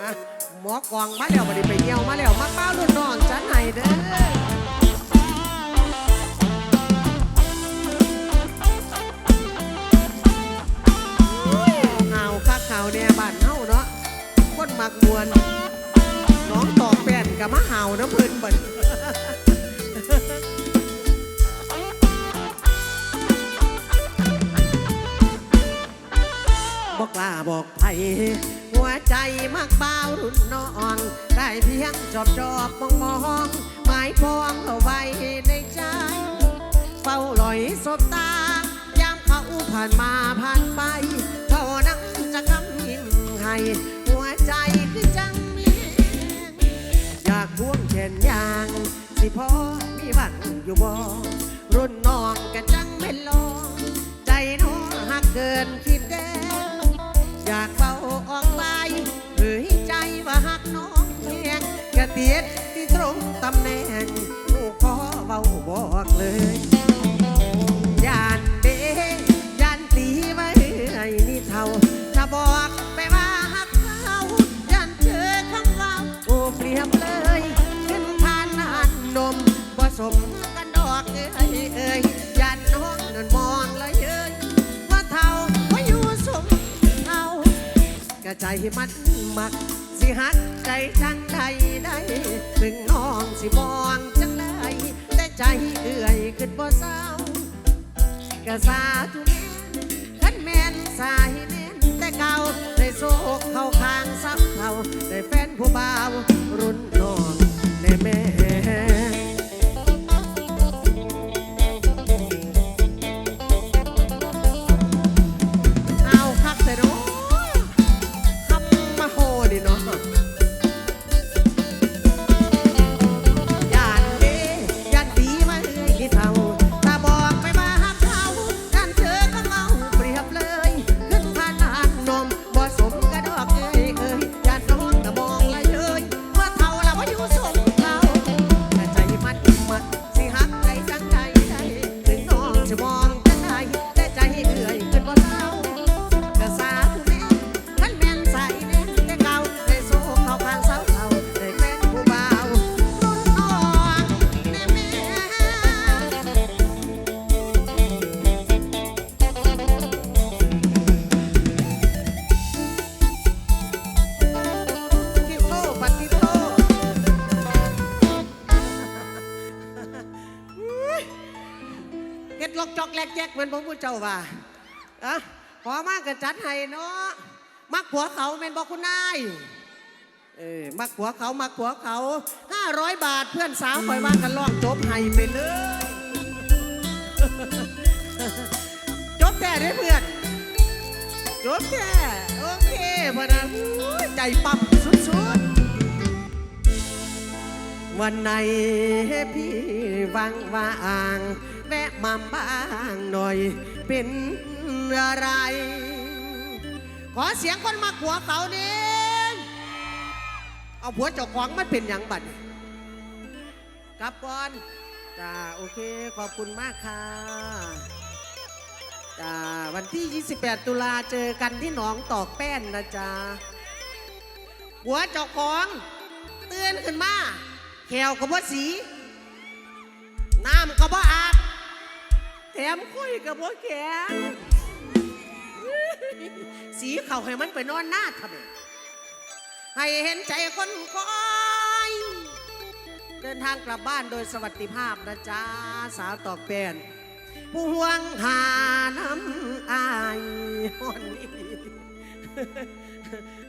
อะหมอกองมาแล้วบัดนี้ไปเยี่ยวมาแล้วมาเป้ารุ่นน้องจันให้เด้อข่าวคักข่าวแน่บ้านเฮาเนาะคนมักมวนน้องตอกแป้นกับมาห่าน้ำพิ่นเบิดบอกลาบอกไผ ใจมักเบารุ่นน้อง ได้เพียงจอบจอบมองมองหมายปองเอาไว้ในใจ เฝ้าลอยสบตา ยามเขาผ่านมาผ่านไป เท่านั้นจะคำยิ้มให้หัวใจคือจังมีอยากพ่วงเช่นยาง สิพอมีวังอยู่บ่รุ่นน้องกันจังเป็นลองใจน้องหักเกิน อกเลยยานเด้ยานตีไว้ไอ้นี่เท่าถ้าบอกไปว่าหักเขายานเจอคำว่าโอ้เปรียบเลย ขึ้นทานนานนมผสมกันดอกเอ้ยเอ้ยยานน้องนันมองเลยเอ้ยว่าเท่าว่าอยู่สมเท่ากระใจมันมักสิหักใจจังใดได้ถึงน้องสิมองจังไดแต่ใจ กะสาทุเมนขันแมนสาหิน่นแต่เก่าได้โศกเข้าข้างซ้ำเท่าได้แฟนผู้บ่าวรุ่นน้องได้แม่ ผัวเขาแม่นบอกคุณนายเออมักผัวเขามักผัวเขาห้าร้อยบาทเพื่อนสาวคอยว่ากันลองจบให้ไปเลย จบแต่ได้อเพื่อน จบแต่โอเคพอนะอุ๊ยใจปั๊มสุดๆ วันไหนพี่วังว่าง แวะมาบ้างหน่อยเป็นอะไร ขอเสียงคนมาผัวเขาเด้เอาผัวเจ้าของมันเป็นอย่างบัดกลับก่อนจ้าโอเคขอบคุณมากค่ะจ้าวันที่ 28 ตุลาเจอกันที่หนองตอกแป้นนะจ๊ะผัวเจ้าของเตือนขึ้นมาแขวกับว่าสี น้ำกับว่าอาบแถมคุยกับว่าแข็ง สีเขาให้มันไปนอนหน้าทำไมให้เห็นใจคนคอยเดินทางกลับบ้านโดยสวัสดิภาพนะจ๊ะสาวตอกแปนผู้ห่วงหาน้ำอายฮอนนี่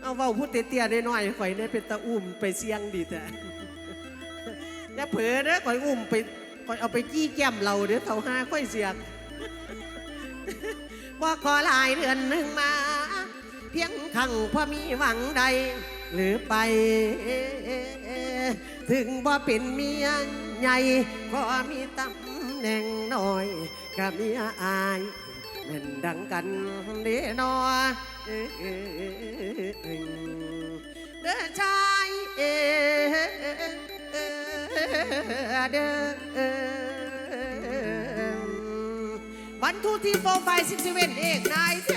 เอาเว้าพูดเตี้ยๆได้น่อยข่อยเนี่ยเป็นตาอุ้มไปเสียงดีแต่อย่าเผลอเด้อข่อยอุ้มไปข่อยเอาไปจี้แก้มเราเด้อเขาห้าข่อยเสียง ว่าขอหลายเดือนหนึ่งมา เพียงครั้งพอมีหวังใด หรือไป ถึงบ่เป็นเมียใหญ่ก็มีตำแหน่งน้อยกับเมียอายแม่นดังกันเด้อนอเด้อชายเอเด้อ วันทูที่โฟไฟซิกเวนเอกนายเท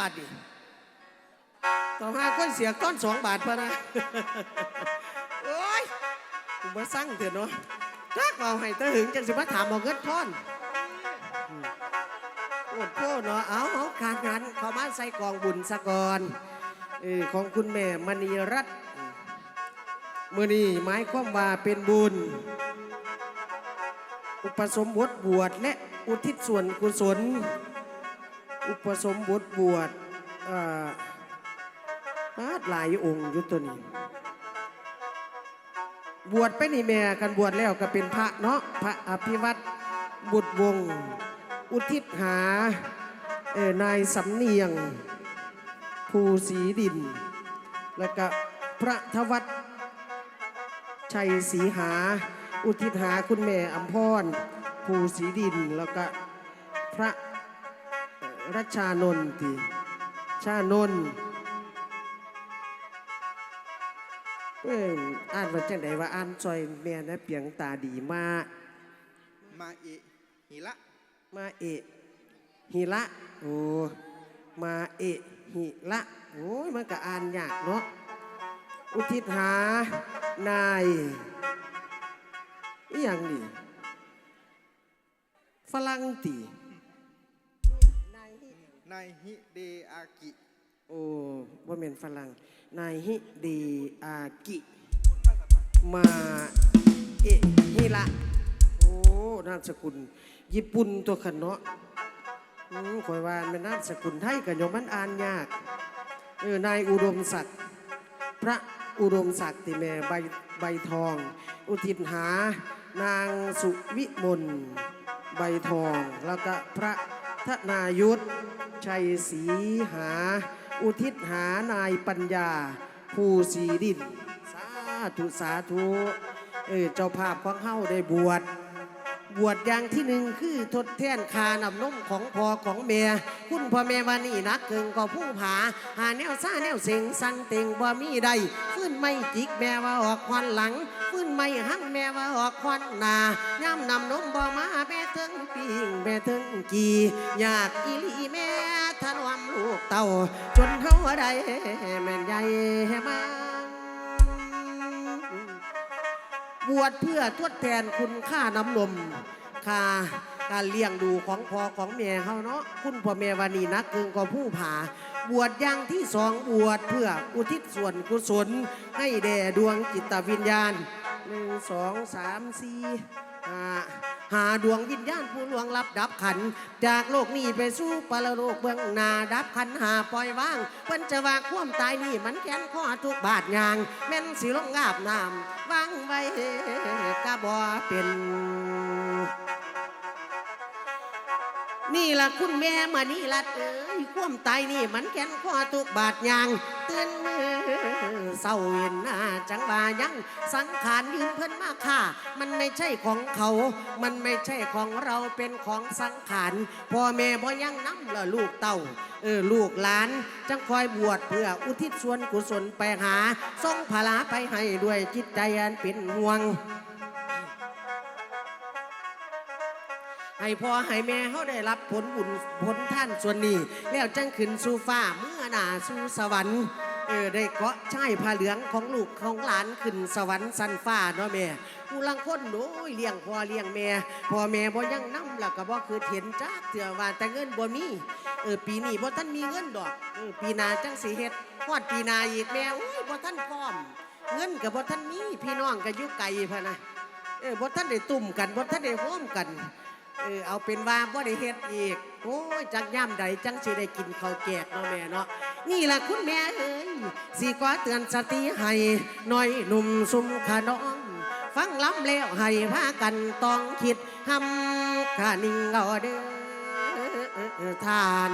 บาทดิต่อมาก้นเสียก้อนสองบาทพะนะโอ้ยกูมาสั่งเถอะเนาะถ้าเอาให้ตะหึงจังสิมาถามเอาเงินทอนอืมโอดโพเนาะเอาเอาขาดงานเขามาใส่กองบุญสะกอนเออของคุณแม่มณีรัตน์เมื่อนี้หมายความว่าเป็นบุญ อุปสมบทบวชและอุทิศส่วนกุศล อุปสมบทบวชมาหลายองค์ยู่ตัวนี้ บวชไปนี่แม่กันบวชแล้วก็เป็นพระเนาะพระอภิวัตบุตรวง อุทิศหาเออนายสำเนียง ภูศรีดิน แล้วก็พระทวัตชัยศรีหา อุทิศหาคุณแม่อัมพรภูศรีดิน แล้วก็พระ รัชชานนท์ติชานนท์เอ้ยอ่านว่าจังไดว่าอ่านซอยแม่นะเปียงตาดีมากมาอิหิละมาเอะหิละโอ้มาเอะหิละโอ้ยมันก็อ่านยากเนาะอุทิศหานายอหย่างนี่ฝรั่งตีนาย นายฮิเดอากิ โอ้ว่าเป็นฝรั่งนายฮิเดอากิ มาเอะฮิละโอ้นามสกุล ญี่ปุ่นตัวขันเนาะอืมคอยว่าเป็นนามสกุลไทยกันยมมันอ่านยากเออนายอุดมศักดิ์พระอุดมศักดิ์ติแม่ใบใบทอง อุทิศหานางสุวิมลใบทอง แล้วก็พระ ธนายุทธชัยศรีหา อุทิศหานายปัญญา ผู้สีดิน สาธุ สาธุ เออเจ้าภาพของเฮาได้บวช บวชอย่างที่หนึ่งคือทดแทนคานำนมของพ่อของแม่คุณพ่อแม่วานี่นักเกิงก็ผู้ผา หาแนวซ่าแนวเสียงสั่งเต็งบ่มีใดฟื้นไม่จิกแม่ว่าออกควันหลังฟื้นไม่หั่งแม่ว่าออกควันนาย่ำนำนมบ่มาแม่ถึงปิงแม่ถึงกีอยากอีลีแม่ทะลวมลูกเต่าจนเฮาได้แม่ใหญ่มา บวชเพื่อทดแทนคุณค่าน้ำนมค่าการเลี้ยงดูของพ่อของแม่เขาเนาะคุณพ่อแม่วานีนักเกิงก็ผู้ผา บวชอย่างที่สองบวชเพื่ออุทิศส่วนกุศล ให้แด่ดวงจิตวิญญาณหนึ่งสองสามสี่ห้า หาดวงวิญญาณผู้ลวงลับดับขัน จากโลกนี้ไปสู่ปรโลกเบื้องหน้าดับขันหาปล่อยว่างเพิ่นจะว่าความตายนี่มันแค้นข้อทุกบาทยาง แม่นสิลงงาบน้ำวางไว้กะบ่เป็น นี่ละคุณแม่มานี่ลัดเอ้ยความตายนี่มันแค้นข้อทุกบาทยางเตือนมือเศร้าเห็นหน้าจังว่ายังสังขารยืมเพิ่นมาค่ามันไม่ใช่ของเขา มันไม่ใช่ของเราเป็นของสังขารพ่อแม่บ่ยังน้ำละลูกเต่าเออลูกหลานจังคอยบวชเพื่ออุทิศส่วนกุศลไปหาส่งภาระไปให้ด้วยจิตใจอันเป็นห่วง ให้พ่อให้แม่เขาได้รับผลบุญผลท่านส่วนนี้ แล้วจังขึ้นสู่ฟ้าเมื่อหนาสู่สวรรค์เออได้เกาะชายผ้าเหลืองของลูกของหลานขึ้นสวรรค์สันฟ้าเนาะแม่ผู้ลังคนโน้ยเลี้ยงพ่อเลี้ยงแม่พ่อแม่บ่ยังนำล้วก็บ่คือเห็นจ้าเถื่อว่าแต่เงินบ่มีเออปีนี้บ่ทันมีเงินดอกเออปีนาจังสิเฮ็ดฮอดปีนาอีกแม่อุ้ยบ่ทันพร้อม เงินก็บ่ทันมีพี่น้องก็อยู่ไกลพะนะเออบ่ทันได้ตุ่มกันบ่ทันได้โฮมกัน เออเอาเป็นว่าบ่ได้เฮ็ดอีก โอ้ยจักย่ำใดจังสิได้กินข้าวแกกเนาะแม่เนาะนี่ล่ะคุณแม่เอ้ยสิขอเตือนสติให้หน่อยหนุ่มซุมขาน้อง ฟังล้ำแล้วให้พากันต้องคิดทำขานิ่งเอาเด้อทาน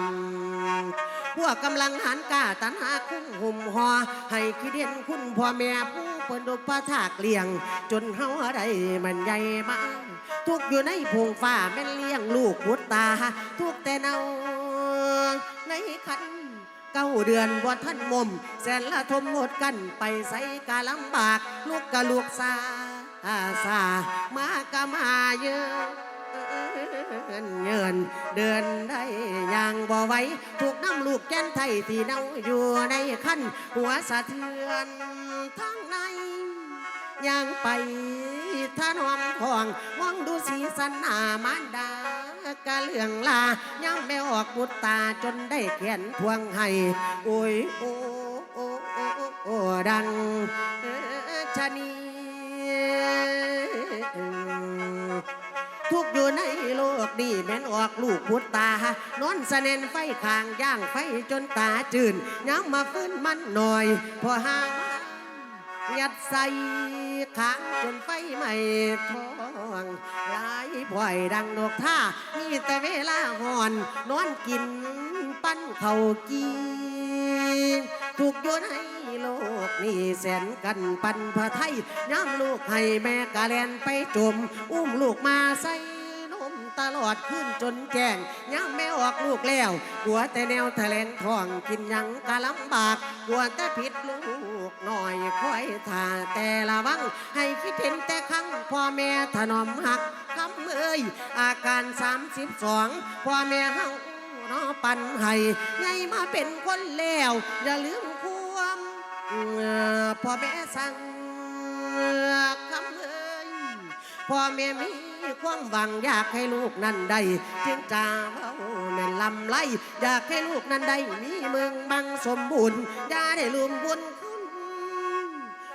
พวกกำลังหันกาตันหาคุ้มหุ่มหอให้คิดเห็นคุณพ่อแม่ผู้ เปินดุปถากเลี้ยง จนเฮาได้มันใหญ่มาทุกอยู่ในพงฟ้าแม่นเลี้ยงลูกบุตรตา ทุกแต่เนาในคันเก้าเดือนบ่ท่านมมแสนละทมหมดกันไปใส่กาลำบาก ลูกกะลูกสาอาสามากะมาเยอะ เงินเดินได้อย่างบ่ไหวถูกน้ำลูกแก้นไทยที่เน่าอยู่ในขั้นหัวสะเทือนทั้งในย่างไปท่านอมทองมองดูสีสันหามานดากะเหลืองลายังไม่ออกบุตตาจนได้เขียนทวงให้โอ้ยโอ้โอ้โอ้โอ้ดังชะนี ออกลูกพุตตานอนสะเนนไฟขางย่างไฟจนตาจืนย้ำมาฟื้นมันหน่อย พอหายัดใส่ขางจนไฟไหม้ท้องลายพ่อยดังนกท่ามีแต่เวลาห่อน นอนกินปั้นเขากีทุกข์อยู่ในโลกนี้แสนกันปันพระไทยย้ำลูกให้แม่กะแลนไปจม อุ้มลูกมาใส่ ตลอดขึ้นจนแจ้งย้ำแม่ออกลูกแล้วกลัวแต่แนวแถลงทองกินยังกะลำบากกลัวแต่ผิดลูกหน่อยคอยท่าแต่ละวัง ให้คิดเห็นแต่ครั้งพ่อแม่ถนอมหักคำเอ้ยอาการ32พ่อแม่เฮาเนอปันให้ใหญ่มาเป็นคนแล้วอย่าลืมความพ่อแม่สั่งคำเอ่ยพ่อแม่มี ความหวังอยากให้ลูกนั้นได้จึงจะเว้าแม่นลำไรอยากให้ลูกนั้นได้มีเมืองบังสมบูรณ์อย่าได้ลืมบุญคุณ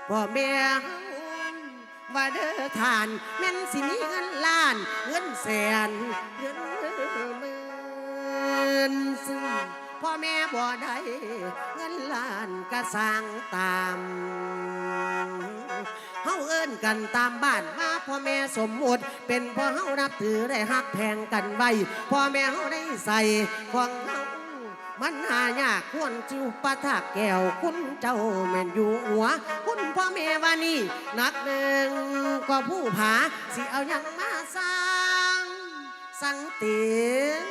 พ่อแม่เฮา ว่าเด้อทานแม่นสิมีเงินล้านเงินแสนเงินหมื่นซึ่งพ่อแม่บ่ได้เงินล้านก็สร้างตามาเอิ้นกันตามบ้านว่าพ่อแม่สมมุติเป็นพ่อเฮานับถือได้ฮักแพงกันไว้พ่อแม่เฮาได้ใส่ของเฮามันหายากควรจิวปะทักแก้วคุณเจ้าแม่นอยู่หัว คุณพ่อแม่ว่านี่นักหนึ่งก็ผู้ผาสิเอายังมาสร้างสังเตีย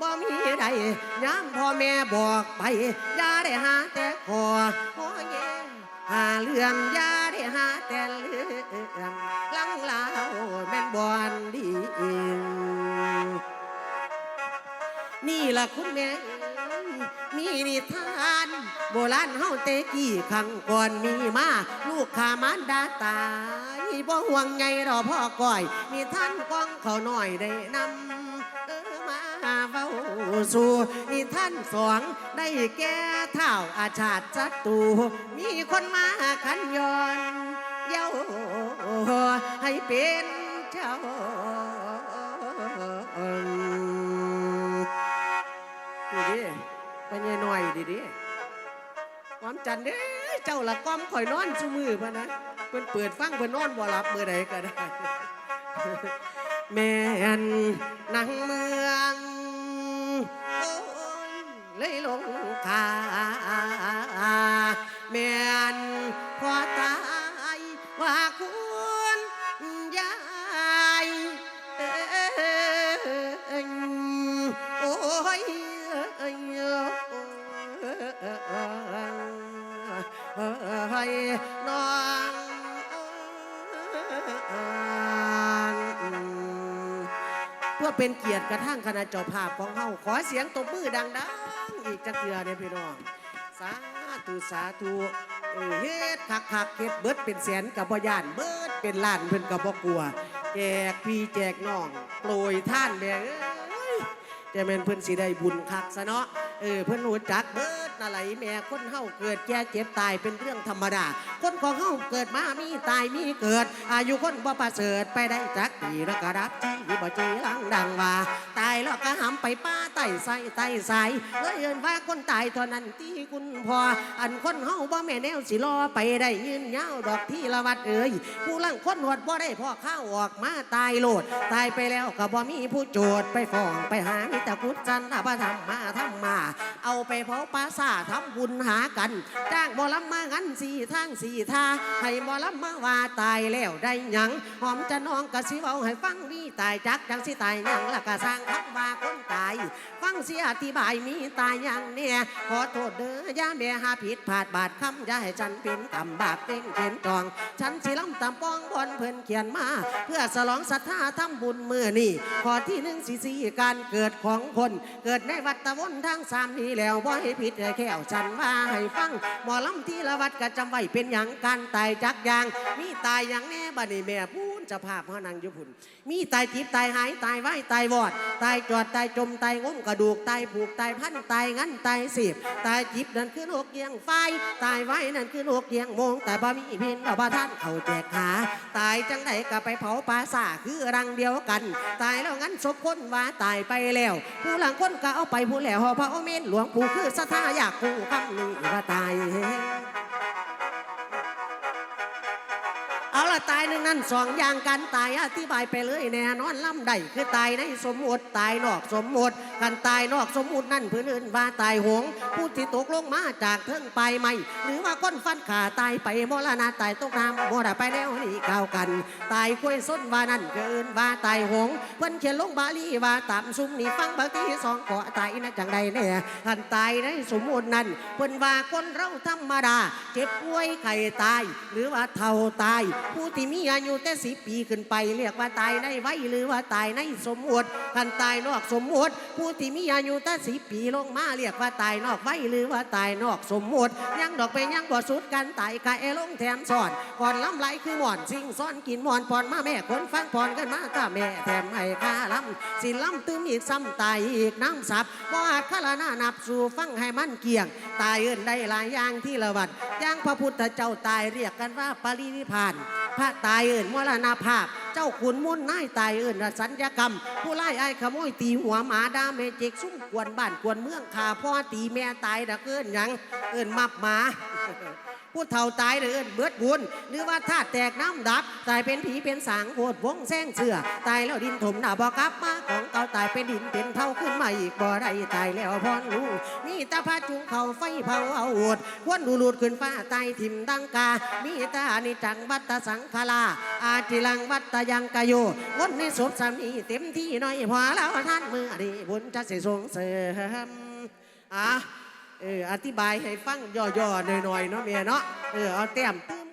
บ่มีใดย้ำพ่อแม่บอกไปอย่าได้หาแต่ขอขอแย่หาเรื่องยา หาแต่เรื่องลังลาวแม่นบอนดีเองนี่ล่ะคุณแม่มีนิทาน โบราณเฮาเตกี้ขังก่อนมีมา ลูกขามานดาตายบ่ห่วงไงรอพ่อก้อย มีท่านกองเขาหน่อยได้นำ เฝ้าสู่ีท่านสองได้แก่เท่าอาชาติจัตูมีคนมาขันย้อนเย้าให้เป็นเจ้าดีดิไปเงี้ยหน่อยดีดิความจันเด้เจ้าละก้อมข่อยนอนซุมือพะนะเพิ่นเปิดฟังเพิ่นนอนบ่หลับเมื่อใดก็ได้แม่นนางเมือง เลยลงคาแม่นพอตายว่าคุณยายเอ้ยโอ้ย เป็นเกียรติกระทั่งคณะเจ้าภาพของเฮาขอเสียงตบมือดังๆอีกจักเทือเนี่ยพี่น้องสาธุสาธุเออเฮ็ดคักคักเฮ็ดเบิดเป็นแสนกับบ่ย่านเบิดเป็นล้านเพิ่นกับบ่กลัว แจกพี่แจกน้องโปรยท่านแม่เอ้ยแต่แม่นเพิ่นสิได้บุญคักซะเนาะเออเพิ่นรู้จักเบิด นั่นไหลแม่คนเฮาเกิดแก่เจ็บตายเป็นเรื่องธรรมดา คนของเฮาเกิดมามีตายมีเกิด อายุคนบ่ประเสริฐไปได้จักปีแล้วก็รับที่บ่จีรังดังว่า ตายแล้วก็หำไปป้าไต่ใส่ไต่ใส่เลยเอินว่าคนตายเท่านั้นที่คุณพออันคนเฮาบ่แม่แนวสิรอไปได้ยืนยาวดอกที่ละวัดเอ่ยผู้ลังคนหวดบ่ได้พ่อข้าวออกมาตายโลด ตายไปแล้วก็บ่มีผู้โจทย์ไปฟ้องไปหามิตรกุศจันทร์พระธรรมมาทำมา เอาไปเผาปลาใสาทำบุญหากัน จ้างหมอลำมางันสี่ทางสี่ทาให้หมอลำมาว่าตายแล้วได้หยัง หอมจะน้องกะสิเว้าให้ฟังมีตายจักจังสิตายหยังและกะสร้างคำว่าคนตาย ฟังเสียอธิบายมีตายหยังเนี่ยขอโทษเด้อย่าแม่หาผิดพลาดบาดคำอย่าให้ฉันเป็นกำบาปเต้งเข็นจอง ฉันสิลำตำป้องบอนเพิ่นเขียนมา เพื่อสลองศรัทธาทำบุญมือนี่ข้อที่หนึ่งสี่สี่การเกิดของคน เกิดในวัดตะวนทั้งสามนี้แล้วบ่ให้ผิดให้แค่วฉันว่าให้ฟังหมอลำที่ละวัดก็จำไว้เป็นอย่างการตายจักยาง มีตายอย่างแน่บัดนี้แม่พูนจะภาพเขานางอยู่พุ่นมีตายจิบตายหายตายไหวตายวอด ตายจอดตายจมตายงมกระดูกตายผูกตายพันตายงั้นตายสีบตายจิบนั่นคือโรคเกียงไฟตายไหวนั่นคือโรคเกียงโมงแต่บ่มีพินบ่ท่านเขาแจกขาตายจังไดก็ไปเผาปลาสาคือรังเดียวกัน ตายแล้วงั้นศพคนว่าตายไปแล้ว ผู้หลังคนก็เอาไปผู้แล้วหอพระโอเมนหลวงปู่คือสถายากกูคำนี้ว่าตาย เอาละตายหนึ่งนั่นสองอย่างกันตายอธิบายไปเลยแน่นอนล่ำใดคือตายในสมมติตายนอกสมมติกันตายนอกสมมตินั่นพื่อนอื่นว่าตายหงผู้ที่ตกลงมาจากเทิงไปไม่ หรือว่าก้นฟันขาตายไปมรณะตายตกน้ำมรณะไปแล้วนี่กล่าวกัน ตายคุยส้นว่านั่นเกินว่าตายหงเพิ่นเขียนลงบาลีว่าตามซุมนี่ฟังบางทีสองเกาะตายนะจังใดแน่กันตายในสมมตินั่นเพิ่นว่าคนเราธรรมดาเจ็บป่วยไข้ตาย หรือว่าเท่าตายผู้ที่มีอายุแต่สิปีขึ้นไป เรียกว่าตายในไว้หรือว่าตายในสมมติกันตายนอกสมมติ ผู้ที่มีอายุแต่สิปีลงมาเรียกว่าตายนอกไว้หรือว่าตายนอกสมมติ ยังดอกไปยังบ่สุดกันตายกะเอลงแถมสอนก่อนล้ำไหลคือหมอนสิ่งซ้อนกินหมอนพรมาแม่คนฟังพรกันมาก้าแม่แถมให้ข้าล้ำสิล้ำตื้มอีกซ้ำตายอีกน้ำสับบ่อาขลานานับสู่ฟังให้มันเกี่ยง ตายเอื่นได้หลายอย่างที่ละวัดย่างพระพุทธเจ้าตายเรียกกันว่าปรินิพาน พระตายเอื่นมรณภาพ เจ้าขุนมุ่นนายตายเอื่นว่าสัญญกรรม ผู้ไล่ไอ้ขโมยตีหัวหมาดาเมจิกซุ่มกวนบ้านกวนเมืองขาพ่อตีแม่ตายดะเอินยังเอินมับหมา ผู้เฒ่าตายเลยเอิ้นเบิดบุญหรือว่าธาตุแตกน้ำดับ ตายเป็นผีเป็นสางโหดวงแซงเสือตายแล้วดินถมหน้าบ่กลับมาของเก่าตายเป็นดินเป็นเท่าขึ้นมาอีกบ่ได้ตายแล้วพรรู้มีตาพาจุงเขาไฟเผาเอาอดวนดูรูดขึ้นฟ้าตายถิ่มดังกา มีตานิจังวัตสังคลา อาจิลังวัตยังกโยวนในศพสามีเต็มที่หน่อยพอแล้วท่านมือดีบุญจะเสิส่งเสริมอะ เอออธิบายให้ฟังย่อๆหน่อยๆเนาะเมียเนาะเออเอาแต้มตื้